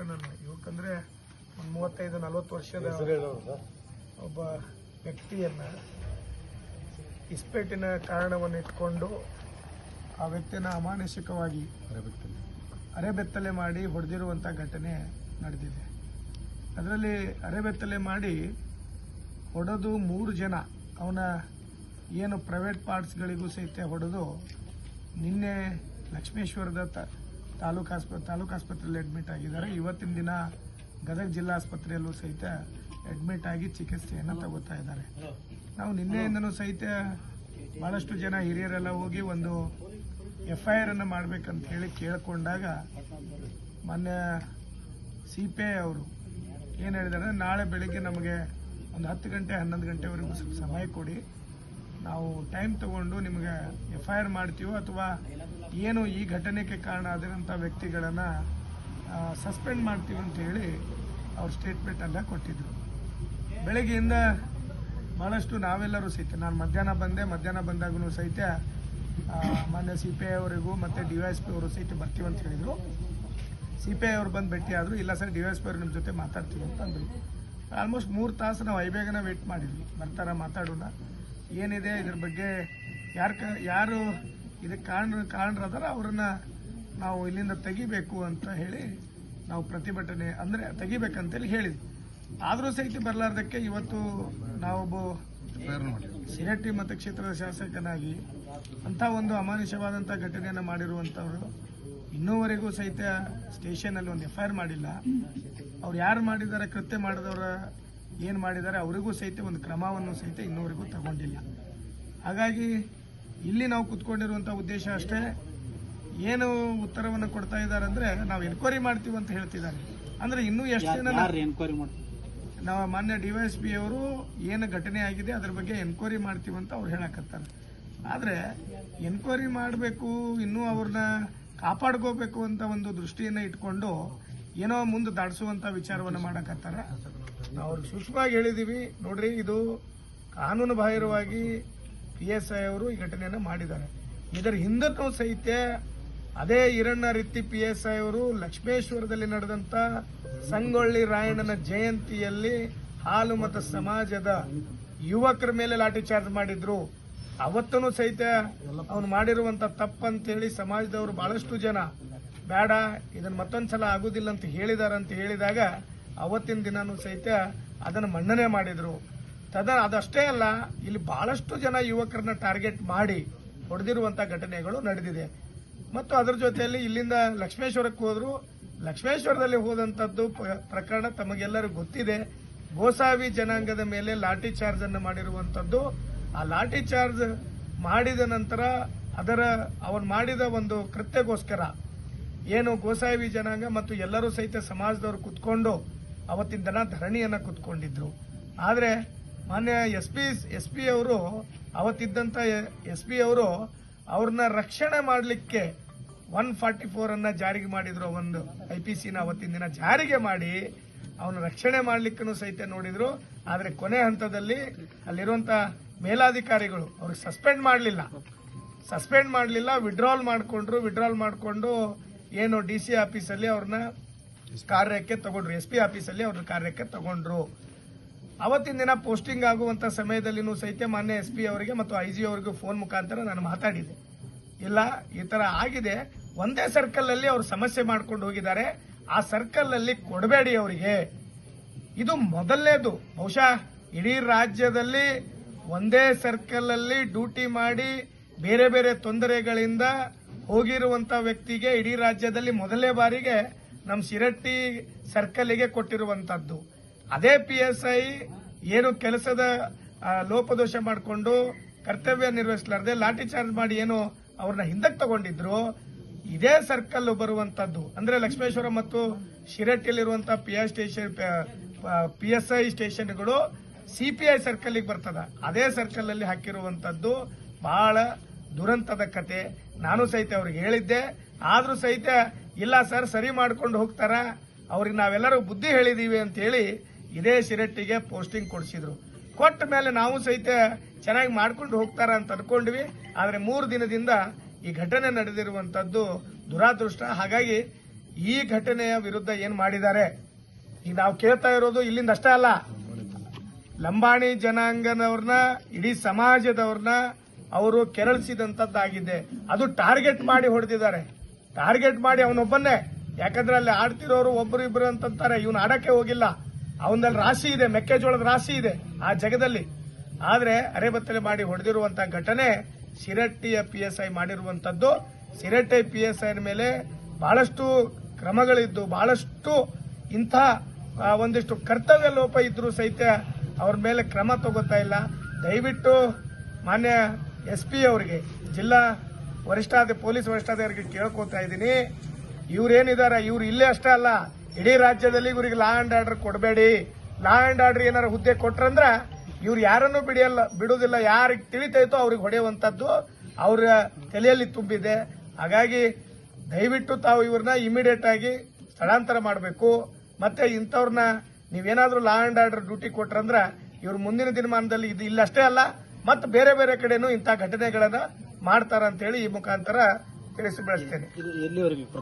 ಯುವಕನನ್ನು ಯುವಕಂದ್ರೆ ಒಂದು ಮೂವತ್ತೈದು ನಲವತ್ತು ವರ್ಷದ ಒಬ್ಬ ವ್ಯಕ್ತಿಯನ್ನ ಇಸ್ಪೇಟಿನ ಕಾರಣವನ್ನು ಇಟ್ಕೊಂಡು ಆ ವ್ಯಕ್ತಿನ ಅಮಾನುಷಿಕವಾಗಿ ಅರೆಬೆತ್ತಲೆ ಮಾಡಿ ಹೊಡೆದಿರುವಂಥ ಘಟನೆ ನಡೆದಿದೆ. ಅದರಲ್ಲಿ ಅರೆಬೆತ್ತಲೆ ಮಾಡಿ ಹೊಡೆದು ಮೂರು ಜನ ಅವನ ಏನು ಪ್ರೈವೇಟ್ ಪಾರ್ಟ್ಸ್ಗಳಿಗೂ ಸಹಿತ ಹೊಡೆದು ನಿನ್ನೆ ಲಕ್ಷ್ಮೇಶ್ವರದ ತ ತಾಲೂಕು ಆಸ್ಪತ್ರೆ ತಾಲೂಕು ಆಸ್ಪತ್ರೆಯಲ್ಲಿ ಅಡ್ಮಿಟ್ ಆಗಿದ್ದಾರೆ. ಇವತ್ತಿನ ದಿನ ಗದಗ ಜಿಲ್ಲಾ ಆಸ್ಪತ್ರೆಯಲ್ಲೂ ಸಹಿತ ಅಡ್ಮಿಟ್ ಆಗಿ ಚಿಕಿತ್ಸೆಯನ್ನು ತಗೋತಾ ಇದ್ದಾರೆ. ನಾವು ನಿನ್ನೆಯಿಂದನೂ ಸಹಿತ ಭಾಳಷ್ಟು ಜನ ಹಿರಿಯರೆಲ್ಲ ಹೋಗಿ ಒಂದು ಎಫ್ ಐ ಆರನ್ನು ಮಾಡ್ಬೇಕಂತ ಹೇಳಿ ಕೇಳಿಕೊಂಡಾಗ ಮೊನ್ನೆ ಸಿ ಪಿ ಅವರು ಏನು ಹೇಳಿದಾರೆ ನಾಳೆ ಬೆಳಿಗ್ಗೆ ನಮಗೆ ಒಂದು ಹತ್ತು ಗಂಟೆ ಹನ್ನೊಂದು ಗಂಟೆವರೆಗೂ ಸ್ವಲ್ಪ ಸಮಯ ಕೊಡಿ. ನಾವು ಟೈಮ್ ತಗೊಂಡು ನಿಮಗೆ ಎಫ್ ಐ ಆರ್ ಮಾಡ್ತೀವೋ ಅಥವಾ ಏನು ಈ ಘಟನೆಗೆ ಕಾರಣ ಆದಿರೋಂಥ ವ್ಯಕ್ತಿಗಳನ್ನು ಸಸ್ಪೆಂಡ್ ಮಾಡ್ತೀವಿ ಅಂತ ಹೇಳಿ ಅವ್ರ ಸ್ಟೇಟ್ಮೆಂಟ್ ಅಲ್ಲ ಕೊಟ್ಟಿದ್ರು. ಬೆಳಗ್ಗೆಯಿಂದ ಭಾಳಷ್ಟು ನಾವೆಲ್ಲರೂ ಸಹಿತ, ನಾನು ಮಧ್ಯಾಹ್ನ ಬಂದೆ, ಮಧ್ಯಾಹ್ನ ಬಂದಾಗೂ ಸಹಿತ ಮಾನ್ಯ ಸಿ ಪಿ ಐ ಅವರಿಗೂ ಮತ್ತು ಡಿ ವೈ ಎಸ್ ಪಿ ಅವರು ಸಹಿತ ಬರ್ತೀವಿ ಅಂತ ಹೇಳಿದರು. ಸಿ ಪಿ ಐ ಅವ್ರು ಬಂದು ಭೇಟಿ ಆದರು, ಇಲ್ಲ sir D Y S P ಅವ್ರು ನಿಮ್ಮ ಜೊತೆ ಮಾತಾಡ್ತೀವಿ ಅಂತಂದರು ಆಲ್ಮೋಸ್ಟ್ ಮೂರು ತಾಸು ನಾವು ಐಬೇಗನ ವೇಟ್ ಮಾಡಿದ್ವಿ. ಬರ್ತಾರ ಮಾತಾಡೋಣ? ಏನಿದೆ ಇದ್ರ ಬಗ್ಗೆ ಯಾರು ಕ, ಯಾರು ಇದಕ್ಕೆ ಕಾರಣ, ಕಾರಣರಾದ್ರೆ ಅವ್ರನ್ನ ನಾವು ಇಲ್ಲಿಂದ ತೆಗಿಬೇಕು ಅಂತ ಹೇಳಿ ನಾವು ಪ್ರತಿಭಟನೆ, ಅಂದರೆ ತೆಗಿಬೇಕಂತೇಳಿ ಹೇಳಿದ್ವಿ. ಆದರೂ ಸಹಿತ ಬರಲಾರ್ದಕ್ಕೆ ಇವತ್ತು ನಾವೊಬ್ಬ ಸಿರಟ್ಟಿ ಮತಕ್ಷೇತ್ರದ ಶಾಸಕನಾಗಿ ಅಂಥ ಒಂದು ಅಮಾನುಷವಾದಂಥ ಘಟನೆಯನ್ನು ಮಾಡಿರುವಂಥವ್ರು, ಇನ್ನೂವರೆಗೂ ಸಹಿತ ಸ್ಟೇಷನಲ್ಲಿ ಒಂದು ಎಫ್ ಮಾಡಿಲ್ಲ. ಅವ್ರು ಯಾರು ಮಾಡಿದ್ದಾರೆ, ಕೃತ್ಯ ಮಾಡಿದವರ ಏನು ಮಾಡಿದ್ದಾರೆ ಅವರಿಗೂ ಸಹಿತ ಒಂದು ಕ್ರಮವನ್ನು ಸಹಿತ ಇನ್ನೂವರೆಗೂ ತಗೊಂಡಿಲ್ಲ. ಹಾಗಾಗಿ ಇಲ್ಲಿ ನಾವು ಕುತ್ಕೊಂಡಿರುವಂಥ ಉದ್ದೇಶ ಅಷ್ಟೇ. ಏನು ಉತ್ತರವನ್ನು ಕೊಡ್ತಾ ಇದ್ದಾರೆ ಅಂದರೆ ನಾವು ಎನ್ಕ್ವೈರಿ ಮಾಡ್ತೀವಿ ಅಂತ ಹೇಳ್ತಿದ್ದಾರೆ. ಅಂದರೆ ಇನ್ನೂ ಎಷ್ಟು ಜನ ಯಾರು ಎನ್ಕ್ವೈರಿ ಮಾಡ್ತೀವಿ ನಾವು ಮಾನ್ಯ ಡಿ ವೈ ಎಸ್ ಪಿ ಅವರು ಏನು ಘಟನೆ ಆಗಿದೆ ಅದ್ರ ಬಗ್ಗೆ ಎನ್ಕ್ವೈರಿ ಮಾಡ್ತೀವಿ ಅಂತ ಅವ್ರು ಹೇಳಕತ್ತಾರೆ. ಆದರೆ ಎನ್ಕ್ವೈರಿ ಮಾಡಬೇಕು ಇನ್ನೂ ಅವ್ರನ್ನ ಕಾಪಾಡ್ಕೋಬೇಕು ಅಂತ ಒಂದು ದೃಷ್ಟಿಯನ್ನು ಇಟ್ಕೊಂಡು ಏನೋ ಮುಂದೆ ದಾಡಿಸುವಂಥ ವಿಚಾರವನ್ನು ಮಾಡಕತ್ತಾರೆ. ನಾವು ಸೂಕ್ಷ್ಮವಾಗಿ ಹೇಳಿದ್ದೀವಿ ನೋಡ್ರಿ, ಇದು ಕಾನೂನು ಬಾಹಿರವಾಗಿ ಪಿ ಎಸ್ ಐ ಅವರು ಈ ಘಟನೆಯನ್ನು ಮಾಡಿದ್ದಾರೆ. ಇದರ ಹಿಂದೂ ಸಹಿತ ಅದೇ ಈರಣ್ಣ ರೀತಿ ಪಿ ಎಸ್ ಐ ಅವರು ಲಕ್ಷ್ಮೇಶ್ವರದಲ್ಲಿ ನಡೆದಂತ ಸಂಗೊಳ್ಳಿ ರಾಯಣ್ಣನ ಜಯಂತಿಯಲ್ಲಿ ಹಾಲು ಮತ್ತು ಸಮಾಜದ ಯುವಕರ ಮೇಲೆ ಲಾಠಿ ಚಾರ್ಜ್ ಮಾಡಿದ್ರು. ಅವತ್ತೂ ಸಹಿತ ಅವನು ಮಾಡಿರುವಂತ ತಪ್ಪಂತೇಳಿ ಸಮಾಜದವರು ಬಹಳಷ್ಟು ಜನ, ಬೇಡ ಇದನ್ನ ಮತ್ತೊಂದ್ಸಲ ಆಗುದಿಲ್ಲ ಅಂತ ಹೇಳಿದಾರಂತ ಹೇಳಿದಾಗ ಅವತ್ತಿನ ದಿನನೂ ಸಹಿತ ಅದನ್ನು ಮನ್ನಣೆ ಮಾಡಿದರು. ತದ ಅದಷ್ಟೇ ಅಲ್ಲ, ಇಲ್ಲಿ ಬಹಳಷ್ಟು ಜನ ಯುವಕರನ್ನ ಟಾರ್ಗೆಟ್ ಮಾಡಿ ಹೊಡೆದಿರುವಂಥ ಘಟನೆಗಳು ನಡೆದಿದೆ. ಮತ್ತು ಅದರ ಜೊತೆಯಲ್ಲಿ ಇಲ್ಲಿಂದ ಲಕ್ಷ್ಮೇಶ್ವರಕ್ಕೆ ಹೋದ್ರು. ಲಕ್ಷ್ಮೇಶ್ವರದಲ್ಲಿ ಹೋದಂಥದ್ದು ಪ್ರಕರಣ ತಮಗೆಲ್ಲರಿಗೂ ಗೊತ್ತಿದೆ. ಗೋಸಾವಿ ಜನಾಂಗದ ಮೇಲೆ ಲಾಠಿ ಚಾರ್ಜ್ ಅನ್ನು ಮಾಡಿರುವಂಥದ್ದು ಆ ಲಾಠಿ ಚಾರ್ಜ್ ಮಾಡಿದ ನಂತರ ಅದರ, ಅವನು ಮಾಡಿದ ಒಂದು ಕೃತ್ಯಗೋಸ್ಕರ ಏನು ಗೋಸಾವಿ ಜನಾಂಗ ಮತ್ತು ಎಲ್ಲರೂ ಸಹಿತ ಸಮಾಜದವರು ಕುತ್ಕೊಂಡು ಅವತ್ತಿನ ದಿನ ಧರಣಿಯನ್ನು ಕುತ್ಕೊಂಡಿದ್ರು. ಆದರೆ ಮಾನ್ಯ ಎಸ್ ಪಿ ಎಸ್ ಪಿ ಅವರು ಅವತ್ತಿದ್ದಂಥ ಎಸ್ ಪಿ ಅವರು ಅವ್ರನ್ನ ರಕ್ಷಣೆ ಮಾಡಲಿಕ್ಕೆ ಒನ್ ಫಾರ್ಟಿ ಫೋರನ್ನು ಜಾರಿಗೆ ಮಾಡಿದ್ರು. ಒಂದು ಐ ಪಿ ಸಿನ ಅವತ್ತಿನ ದಿನ ಜಾರಿಗೆ ಮಾಡಿ ಅವನ ರಕ್ಷಣೆ ಮಾಡಲಿಕ್ಕೂ ಸಹಿತ ನೋಡಿದ್ರು. ಆದರೆ ಕೊನೆ ಹಂತದಲ್ಲಿ ಅಲ್ಲಿರುವಂಥ ಮೇಲಾಧಿಕಾರಿಗಳು ಅವ್ರಿಗೆ ಸಸ್ಪೆಂಡ್ ಮಾಡಲಿಲ್ಲ. ಸಸ್ಪೆಂಡ್ ಮಾಡಲಿಲ್ಲ, ವಿಡ್ರಾಲ್ ಮಾಡಿಕೊಂಡ್ರು. ವಿಡ್ರಾಲ್ ಮಾಡಿಕೊಂಡು ಏನು ಡಿ ಸಿ ಆಫೀಸಲ್ಲಿ ಅವ್ರನ್ನ ಕಾರ್ಯಕ್ಕೆ ತಗೊಂಡ್ರು. ಎಸ್ ಪಿ ಆಫೀಸಲ್ಲಿ ಅವ್ರ ಕಾರ್ಯಕ್ಕೆ ತಗೊಂಡ್ರು. ಅವತ್ತಿನ ದಿನ ಪೋಸ್ಟಿಂಗ್ ಆಗುವಂತ ಸಮಯದಲ್ಲಿನೂ ಸಹಿತ ಮಾನ್ಯ ಎಸ್ ಪಿ ಅವರಿಗೆ ಮತ್ತು ಐ ಜಿ ಅವರಿಗೂ ಫೋನ್ ಮುಖಾಂತರ ನಾನು ಮಾತಾಡಿದೆ. ಇಲ್ಲ, ಈ ತರ ಆಗಿದೆ. ಒಂದೇ ಸರ್ಕಲ್ ಅಲ್ಲಿ ಅವರು ಸಮಸ್ಯೆ ಮಾಡ್ಕೊಂಡು ಹೋಗಿದ್ದಾರೆ. ಆ ಸರ್ಕಲ್ ಅಲ್ಲಿ ಕೊಡಬೇಡಿ ಅವರಿಗೆ. ಇದು ಮೊದಲನೇದು. ಬಹುಶಃ ಇಡೀ ರಾಜ್ಯದಲ್ಲಿ ಒಂದೇ ಸರ್ಕಲ್ ಅಲ್ಲಿ ಡ್ಯೂಟಿ ಮಾಡಿ ಬೇರೆ ಬೇರೆ ತೊಂದರೆಗಳಿಂದ ಹೋಗಿರುವಂತ ವ್ಯಕ್ತಿಗೆ ಇಡೀ ರಾಜ್ಯದಲ್ಲಿ ಮೊದಲನೇ ಬಾರಿಗೆ ನಮ್ಮ ಶಿರಟ್ಟಿ ಸರ್ಕಲ್ಗೆ ಕೊಟ್ಟಿರುವಂತದ್ದು. ಅದೇ ಪಿ ಎಸ್ ಐ ಏನು ಕೆಲಸದ ಲೋಪದೋಷ ಮಾಡಿಕೊಂಡು ಕರ್ತವ್ಯ ನಿರ್ವಹಿಸಲಾರದೆ ಲಾಠಿ ಚಾರ್ಜ್ ಮಾಡಿ ಏನು ಅವ್ರನ್ನ ಹಿಂದಕ್ಕೆ ತಗೊಂಡಿದ್ರು, ಇದೇ ಸರ್ಕಲ್ ಬರುವಂತದ್ದು. ಅಂದ್ರೆ ಲಕ್ಷ್ಮೇಶ್ವರ ಮತ್ತು ಶಿರಟ್ಟಿಯಲ್ಲಿರುವಂತಹ P S station P S I ಸ್ಟೇಷನ್ಗಳು CPI circle ಬರ್ತದ. ಅದೇ ಸರ್ಕಲ್ ಅಲ್ಲಿ ಹಾಕಿರುವಂತದ್ದು ಬಹಳ ದುರಂತದ ಕತೆ. ನಾನು ಸಹಿತ ಅವ್ರಿಗೆ ಹೇಳಿದ್ದೆ. ಆದ್ರೂ ಸಹಿತ ಇಲ್ಲ ಸರ್, ಸರಿ ಮಾಡ್ಕೊಂಡು ಹೋಗ್ತಾರ? ಅವ್ರಿಗೆ ನಾವೆಲ್ಲರೂ ಬುದ್ಧಿ ಹೇಳಿದೀವಿ ಅಂತ ಹೇಳಿ ಇದೇ ಶಿರಟ್ಟಿಗೆ ಪೋಸ್ಟಿಂಗ್ ಕೊಡಿಸಿದ್ರು. ಕೊಟ್ಟ ಮೇಲೆ ನಾವು ಸಹಿತ ಚೆನ್ನಾಗಿ ಮಾಡ್ಕೊಂಡು ಹೋಗ್ತಾರ ಅಂತ ಅನ್ಕೊಂಡ್ವಿ. ಆದರೆ ಮೂರು ದಿನದಿಂದ ಈ ಘಟನೆ ನಡೆದಿರುವಂತದ್ದು ದುರಾದೃಷ್ಟ. ಹಾಗಾಗಿ ಈ ಘಟನೆಯ ವಿರುದ್ಧ ಏನು ಮಾಡಿದ್ದಾರೆ? ಈಗ ನಾವು ಕೇಳ್ತಾ ಇರೋದು ಇಲ್ಲಿಂದ ಅಷ್ಟೇ ಅಲ್ಲ. ಲಂಬಾಣಿ ಜನಾಂಗನವ್ರನ್ನ, ಇಡೀ ಸಮಾಜದವ್ರನ್ನ ಅವರು ಕೆರಳಿಸಿದಂತದ್ದಾಗಿದೆ. ಅದು ಟಾರ್ಗೆಟ್ ಮಾಡಿ ಹೊಡೆದಿದ್ದಾರೆ. ಟಾರ್ಗೆಟ್ ಮಾಡಿ ಅವನೊಬ್ಬನ್ನೇ. ಯಾಕಂದ್ರೆ ಅಲ್ಲಿ ಆಡ್ತಿರೋರು ಒಬ್ಬರು ಇಬ್ರು ಅಂತಂತಾರೆ, ಇವನು ಆಡಕ್ಕೆ ಹೋಗಿಲ್ಲ. ಅವನಲ್ಲಿ ರಾಶಿ ಇದೆ, ಮೆಕ್ಕೆಜೋಳದ ರಾಶಿ ಇದೆ ಆ ಜಗದಲ್ಲಿ. ಆದ್ರೆ ಅರೆಬತ್ತಲೆ ಮಾಡಿ ಹೊಡೆದಿರುವಂತ ಘಟನೆ ಶಿರಟ್ಟಿಯ ಪಿ ಎಸ್ ಐ ಮಾಡಿರುವಂತದ್ದು. ಶಿರಟ್ಟಿ ಪಿ ಎಸ್ ಐನ ಮೇಲೆ ಬಹಳಷ್ಟು ಕ್ರಮಗಳಿದ್ದು, ಬಹಳಷ್ಟು ಇಂಥ ಒಂದಿಷ್ಟು ಕರ್ತವ್ಯ ಲೋಪ ಇದ್ರೂ ಸಹಿತ ಅವ್ರ ಮೇಲೆ ಕ್ರಮ ತಗೋತಾ ಇಲ್ಲ. ದಯವಿಟ್ಟು ಮಾನ್ಯ ಎಸ್ ಪಿ ಅವರಿಗೆ, ಜಿಲ್ಲಾ ವರಿಷ್ಠಾಧಿ ಪೊಲೀಸ್ ವರಿಷ್ಠಾಧಿಕಾರಿಗೆ ಕೇಳ್ಕೊತಾ ಇದ್ದೀನಿ. ಇವ್ರೇನಿದ್ದಾರೆ ಇವ್ರು ಇಲ್ಲೇ ಅಷ್ಟೇ ಅಲ್ಲ. ಇಡೀ ರಾಜ್ಯದಲ್ಲಿ ಇವರಿಗೆ ಲಾ ಅಂಡ್ ಆರ್ಡರ್ ಕೊಡಬೇಡಿ. ಲಾ ಅಂಡ್ ಆರ್ಡರ್ ಏನಾರ ಹುದ್ದೆ ಕೊಟ್ರಂದ್ರ ಇವ್ರು ಯಾರನ್ನೂ ಬಿಡಿಯಲ್ಲ, ಬಿಡುವುದಿಲ್ಲ. ಯಾರಿಗೆ ತಿಳಿತೈತೋ ಅವ್ರಿಗೆ ಹೊಡೆಯುವಂಥದ್ದು ಅವರ ತಲೆಯಲ್ಲಿ ತುಂಬಿದೆ. ಹಾಗಾಗಿ ದಯವಿಟ್ಟು ತಾವು ಇವ್ರನ್ನ ಇಮಿಡಿಯೇಟ್ ಆಗಿ ಸ್ಥಳಾಂತರ ಮಾಡಬೇಕು. ಮತ್ತೆ ಇಂಥವ್ರನ್ನ ನೀವೇನಾದರೂ ಲಾ ಅಂಡ್ ಆರ್ಡರ್ ಡ್ಯೂಟಿ ಕೊಟ್ರಂದ್ರ ಇವ್ರು ಮುಂದಿನ ದಿನಮಾನದಲ್ಲಿ ಇದು ಇಲ್ಲಷ್ಟೇ ಅಲ್ಲ, ಮತ್ತೆ ಬೇರೆ ಬೇರೆ ಕಡೆನೂ ಇಂಥ ಘಟನೆಗಳನ್ನ ಮಾಡ್ತಾರ ಅಂತ ಹೇಳಿ ಈ ಮುಖಾಂತರ ತಿಳಿಸಿ ಬೆಳೆಸ್ತೇನೆ.